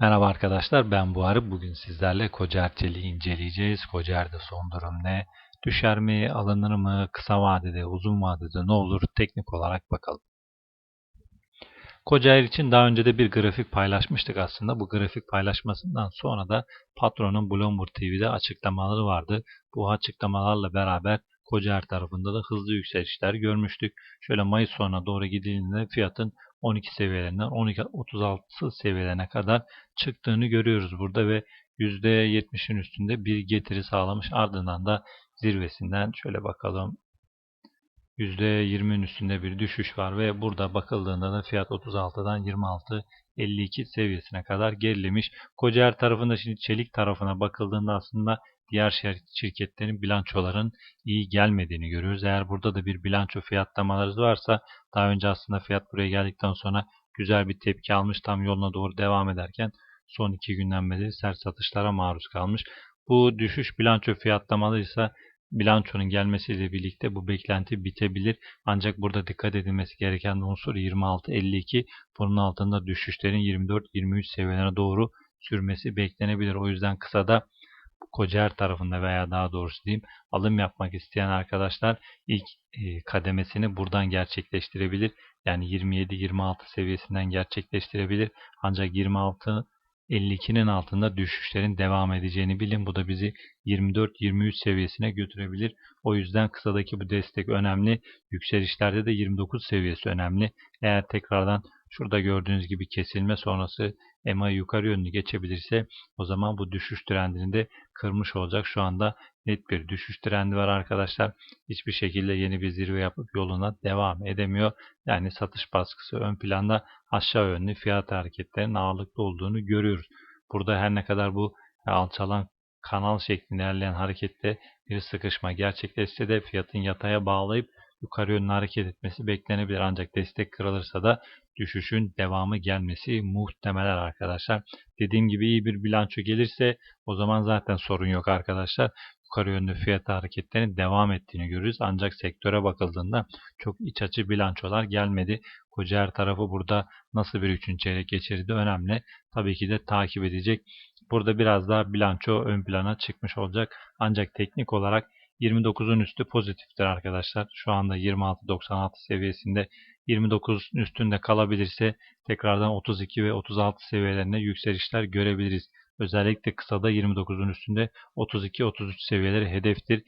Merhaba arkadaşlar ben Buharı. Bugün sizlerle Kocar Çelik'i inceleyeceğiz. Kocar'da son durum ne? Düşer mi? Alınır mı? Kısa vadede, uzun vadede ne olur? Teknik olarak bakalım. Kocaer için daha önce de bir grafik paylaşmıştık aslında. Bu grafik paylaşmasından sonra da patronun Bloomberg TV'de açıklamaları vardı. Bu açıklamalarla beraber Kocaer tarafında da hızlı yükselişler görmüştük. Şöyle Mayıs sonuna doğru gidildiğinde fiyatın 12 seviyelerinden 12.36 seviyelerine kadar çıktığını görüyoruz burada ve %70'in üstünde bir getiri sağlamış. Ardından da zirvesinden şöyle bakalım %20'nin üstünde bir düşüş var ve burada bakıldığında da fiyat 36'dan 26.52 seviyesine kadar gerilemiş. Kocaer tarafında şimdi çelik tarafına bakıldığında aslında diğer şirketlerin bilançoların iyi gelmediğini görüyoruz. Eğer burada da bir bilanço fiyatlamaları varsa daha önce aslında fiyat buraya geldikten sonra güzel bir tepki almış tam yoluna doğru devam ederken son iki günden beri sert satışlara maruz kalmış. Bu düşüş bilanço fiyatlamaları ise bilançonun gelmesiyle birlikte bu beklenti bitebilir. Ancak burada dikkat edilmesi gereken unsur 26-52 bunun altında düşüşlerin 24-23 seviyelerine doğru sürmesi beklenebilir. O yüzden kısada Kocaer tarafında veya daha doğrusu diyeyim alım yapmak isteyen arkadaşlar ilk e, kademesini buradan gerçekleştirebilir. Yani 27-26 seviyesinden gerçekleştirebilir. Ancak 26 52'nin altında düşüşlerin devam edeceğini bilin. Bu da bizi 24-23 seviyesine götürebilir. O yüzden kısadaki bu destek önemli. Yükselişlerde de 29 seviyesi önemli. Eğer tekrardan şurada gördüğünüz gibi kesilme sonrası EMA yukarı yönlü geçebilirse o zaman bu düşüş trendini de kırmış olacak. Şu anda net bir düşüş trendi var arkadaşlar. Hiçbir şekilde yeni bir zirve yapıp yoluna devam edemiyor. Yani satış baskısı ön planda aşağı yönlü fiyat hareketlerinin ağırlıklı olduğunu görüyoruz. Burada her ne kadar bu alçalan kanal şeklinde ilerleyen harekette bir sıkışma gerçekleşse de fiyatın yataya bağlayıp yukarı yönlü hareket etmesi beklenebilir. Ancak destek kırılırsa da düşüşün devamı gelmesi muhtemeler arkadaşlar. Dediğim gibi iyi bir bilanço gelirse o zaman zaten sorun yok arkadaşlar. Yukarı yönlü fiyat hareketlerinin devam ettiğini görürüz. Ancak sektöre bakıldığında çok iç açı bilançolar gelmedi. Kocaer tarafı burada nasıl bir üçüncü çeyrek geçirdi önemli. Tabii ki de takip edecek. Burada biraz daha bilanço ön plana çıkmış olacak. Ancak teknik olarak 29'un üstü pozitiftir arkadaşlar. Şu anda 26.96 seviyesinde 29'un üstünde kalabilirse tekrardan 32 ve 36 seviyelerine yükselişler görebiliriz. Özellikle kısada 29'un üstünde 32-33 seviyeleri hedeftir.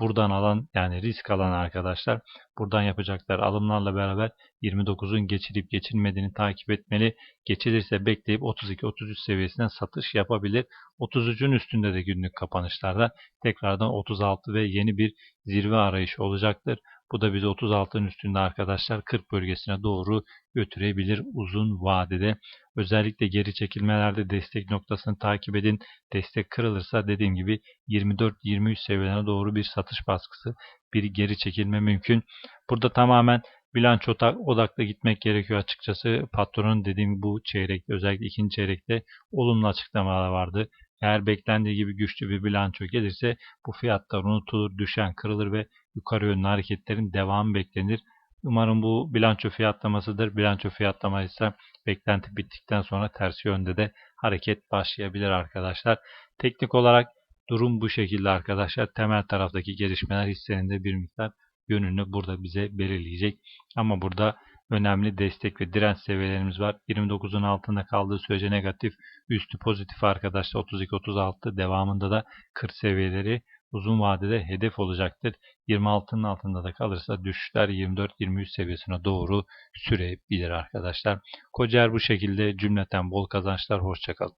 Buradan alan yani risk alan arkadaşlar buradan yapacaklar alımlarla beraber 29'un geçilip geçilmediğini takip etmeli. Geçilirse bekleyip 32-33 seviyesinden satış yapabilir. 33'ün üstünde de günlük kapanışlarda tekrardan 36 ve yeni bir zirve arayışı olacaktır. Bu da bizi 36'ın üstünde arkadaşlar 40 bölgesine doğru götürebilir uzun vadede. Özellikle geri çekilmelerde destek noktasını takip edin. Destek kırılırsa dediğim gibi 24-23 seviyelerine doğru bir satış baskısı, bir geri çekilme mümkün. Burada tamamen bilanço odaklı gitmek gerekiyor açıkçası. Patronun dediğim bu çeyrekte özellikle ikinci çeyrekte olumlu açıklamalar vardı. Eğer beklendiği gibi güçlü bir bilanço gelirse bu fiyatlar unutulur, düşen, kırılır ve yukarı yönlü hareketlerin devamı beklenir. Umarım bu bilanço fiyatlamasıdır. Bilanço fiyatlaması ise beklenti bittikten sonra tersi yönde de hareket başlayabilir arkadaşlar. Teknik olarak durum bu şekilde arkadaşlar. Temel taraftaki gelişmeler hissenin bir miktar yönünü burada bize belirleyecek. Ama burada önemli destek ve direnç seviyelerimiz var. 29'un altında kaldığı sürece negatif, üstü pozitif arkadaşlar 32-36 devamında da 40 seviyeleri uzun vadede hedef olacaktır. 26'nın altında da kalırsa düşüşler 24-23 seviyesine doğru sürebilir arkadaşlar. Kocaer bu şekilde cümleten bol kazançlar. Hoşçakalın.